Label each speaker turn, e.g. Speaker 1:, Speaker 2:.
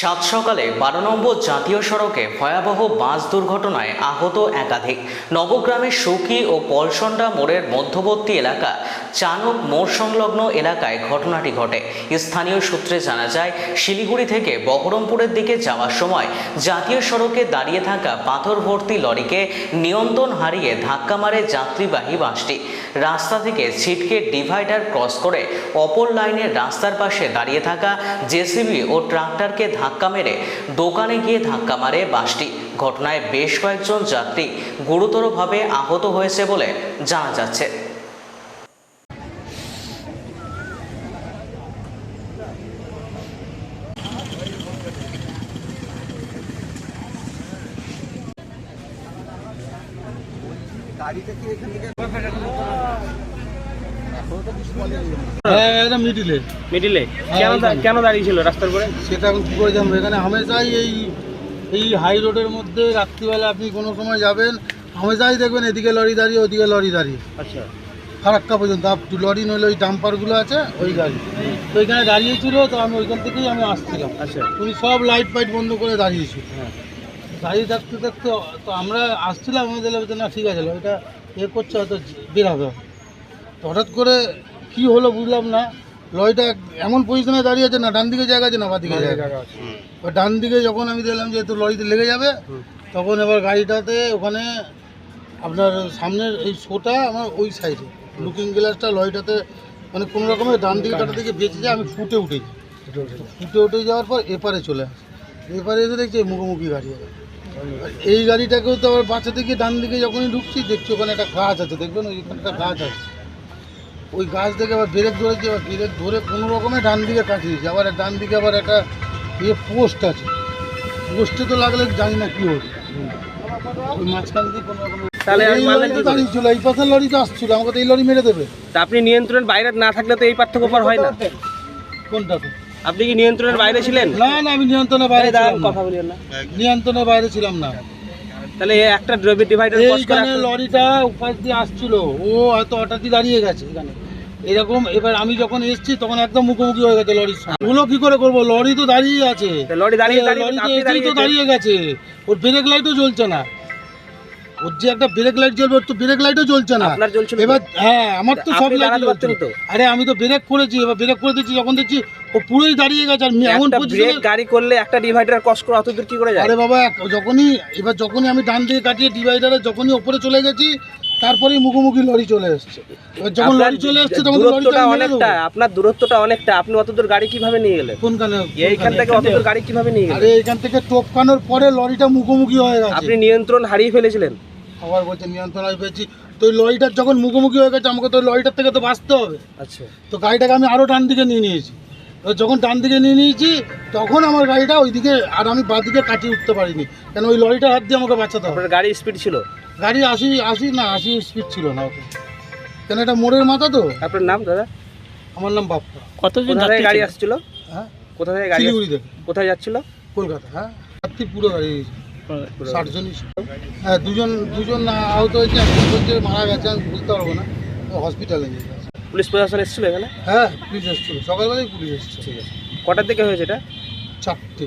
Speaker 1: সাত সকালে বারো নম্বর জাতীয় সড়কে ভয়াবহ বাস দুর্ঘটনায় আহত একাধিক। নবগ্রামের সৌকি ও পলসন্ডা মোড়ের মধ্যবর্তী এলাকা চানক মোড় সংলগ্ন এলাকায় ঘটনাটি ঘটে। স্থানীয় সূত্রে জানা যায়, শিলিগুড়ি থেকে বহরমপুরের দিকে যাওয়ার সময় জাতীয় সড়কে দাঁড়িয়ে থাকা পাথর ভর্তি লরিকে নিয়ন্ত্রণ হারিয়ে ধাক্কা মারে যাত্রীবাহী বাসটি। রাস্তা থেকে ছিটকে ডিভাইডার ক্রস করে অপর লাইনের রাস্তার পাশে দাঁড়িয়ে থাকা জেসিবি ও ট্রাক্টরকে ধাক্কা মেরে দোকানে গিয়ে ধাক্কা মারে বাসটি। ঘটনায় বেশ কয়েকজন যাত্রী গুরুতরভাবে আহত হয়েছে বলে জানা যাচ্ছে।
Speaker 2: হ্যাঁ একদম মিডিলে।
Speaker 3: মিডিলে?
Speaker 2: হ্যাঁ,
Speaker 3: কেন। কেন দাঁড়িয়েছিল রাস্তার উপরে?
Speaker 2: সেটা এখন কী করে জানব? এখানে হামেশাই এই এই হাই রোডের মধ্যে রাত্রিবেলা আপনি কোনো সময় যাবেন হামেশাই দেখবেন এদিকে লরি দাঁড়িয়ে ওদিকে লরি দাঁড়িয়ে।
Speaker 3: আচ্ছা।
Speaker 2: ফারাক্কা পর্যন্ত। লরি নইলে ওই ডাম্পারগুলো আছে ওই গাড়ি। তো এখানে দাঁড়িয়েছিল তো আমি ওইখান থেকেই আমি আসছিলাম।
Speaker 3: আচ্ছা।
Speaker 2: উনি সব লাইট ফাইট বন্ধ করে দাঁড়িয়েছিল।
Speaker 3: হ্যাঁ।
Speaker 2: দাঁড়িয়ে থাকতে থাকতে তো আমরা আসছিলাম আমাদের না ঠিক আছে এ করছে হয়তো বের হবে। তো হঠাৎ করে কি হলো বুঝলাম না। লরিটা এমন পজিশনে দাঁড়িয়ে আছে না ডান দিকে জায়গা আছে না বা দিকে জায়গা? এবার ডান দিকে যখন আমি দেখলাম যে তো লরিতে লেগে যাবে তখন এবার গাড়িটাতে ওখানে আপনার সামনের এই শোটা আমার ওই সাইডে লুকিং গ্লাসটা লরিটাতে মানে কোনো রকমের ডান দিকে কাটা দিকে বেঁচে যায় আমি ফুটে উঠে যাই ফুটে উঠে যাওয়ার পর এপারে চলে আসে। এপারে এসে দেখছি মুখোমুখি গাড়ি আছে। এই গাড়িটাকেও তো আবার বাঁচা থেকে ডান দিকে যখনই ঢুকছি দেখছি ওখানে একটা গাছ আছে দেখবেন ওইখানে একটা গাছ আছে। ওই গাছ থেকে আবার ব্রেক ধরেছি আবার ব্রেক ধরে কোনো রকমে ডান দিকে কাটিয়ে দিয়েছি। আবার ডান দিকে আবার একটা ইয়ে পোস্ট আছে। পোস্টে তো লাগলে জানি না কী হচ্ছে। ওই মাঝখান দিয়ে কোনো রকম এই পাশের লরি তো আসছিল আমাকে তো এই লরি মেরে দেবে।
Speaker 3: তা আপনি নিয়ন্ত্রণের বাইরে না থাকলে তো এই পার্থক্য পার হয় না। আপনি কি নিয়ন্ত্রণের বাইরে ছিলেন?
Speaker 2: না না আমি নিয়ন্ত্রণের বাইরে ছিলাম
Speaker 3: কথা বলিয়েন না।
Speaker 2: নিয়ন্ত্রণের বাইরে ছিলাম না।
Speaker 3: তাহলে একটা ডিভাইডার
Speaker 2: এইখানে লরিটা উপাস দিয়ে আসছিল। ও হয়তো হঠাৎই দাঁড়িয়ে গেছে এখানে। এরকম এবার আমি যখন এসেছি তখন একদম মুখোমুখি হয়ে গেছে লরির সঙ্গে। ওগুলো কি করে করব? লরি তো দাঁড়িয়ে আছে।
Speaker 3: লরি দাঁড়িয়ে দাঁড়িয়ে
Speaker 2: লরি তো
Speaker 3: দাঁড়িয়ে
Speaker 2: গেছে। ওর ব্রেক লাইটও জ্বলছে না। ওর যে একটা ব্রেক লাইট জ্বলবে ওর তো ব্রেক লাইটও জ্বলছে না? এবার হ্যাঁ আমার তো সব লাইট আরে আমি তো ব্রেক করেছি এবার ব্রেক করে দিচ্ছি যখন দেখছি ও পুরোই দাঁড়িয়ে গেছে আর এমন
Speaker 3: ব্রেক গাড়ি করলে একটা ডিভাইডার ক্রস করে অত দূর কি করে যায়?
Speaker 2: আরে বাবা যখনই এবার যখনই আমি ডান দিকে কাটিয়ে ডিভাইডারে যখনই ওপরে চলে গেছি তারপরেই মুখোমুখি লরি চলে এসছে। এবার যখন লরি চলে এসছে তখন লরিটা
Speaker 3: দূরত্বটা। অনেকটা আপনার দূরত্বটা অনেকটা। আপনি অত দূর গাড়ি কীভাবে নিয়ে গেলেন?
Speaker 2: কোনখানে
Speaker 3: এইখান থেকে অত দূর গাড়ি কীভাবে নিয়ে গেলেন?
Speaker 2: আরে এখান থেকে টোপকানোর পরে লরিটা মুখোমুখি হয়ে গেছে।
Speaker 3: আপনি নিয়ন্ত্রণ হারিয়ে ফেলেছিলেন?
Speaker 2: আবার বলছে নিয়ন্ত্রণ আমি ফেলেছি। তো ওই লরিটার যখন মুখোমুখি হয়ে গেছে আমাকে তো ওই লরিটার থেকে তো বাঁচতে হবে।
Speaker 3: আচ্ছা।
Speaker 2: তো গাড়িটাকে আমি আরও ডান দিকে নিয়ে নিয়েছি। যখন ডান দিকে নিয়ে নিয়েছি তখন আমার গাড়িটা ওইদিকে আর আমি বাঁ দিকে কাটিয়ে উঠতে পারিনি। কেন ওই লরিটার হাত দিয়ে আমাকে বাঁচাতে হবে।
Speaker 3: গাড়ি স্পিড ছিল?
Speaker 2: গাড়ি আশি আশি না আশি স্পিড ছিল না ওতে। কেন এটা মোড়ের মাথা তো?
Speaker 3: আপনার নাম দাদা?
Speaker 2: আমার নাম বাপ্পা।
Speaker 3: কতজন কোথা থেকে গাড়ি আসছিল?
Speaker 2: হ্যাঁ?
Speaker 3: কোথা থেকে গাড়ি
Speaker 2: শিলিগুড়ি? থেকে।
Speaker 3: কোথায় যাচ্ছিল?
Speaker 2: কলকাতা হ্যাঁ? রাত্রি পুরো গাড়ি ষাট জনই ছিল। হ্যাঁ দুজন দুজন না আহত হয়েছে একজন বলছে মারা গেছে আমি বুঝতে পারব না। হসপিটালে নিয়ে
Speaker 3: পুলিশ প্রশাসন এসেছিল এখানে?
Speaker 2: হ্যাঁ পুলিশ এসেছিল। সকালবেলায় পুলিশ এসেছে
Speaker 3: ঠিক আছে। কটার দিকে হয়েছে এটা?
Speaker 2: চারটে।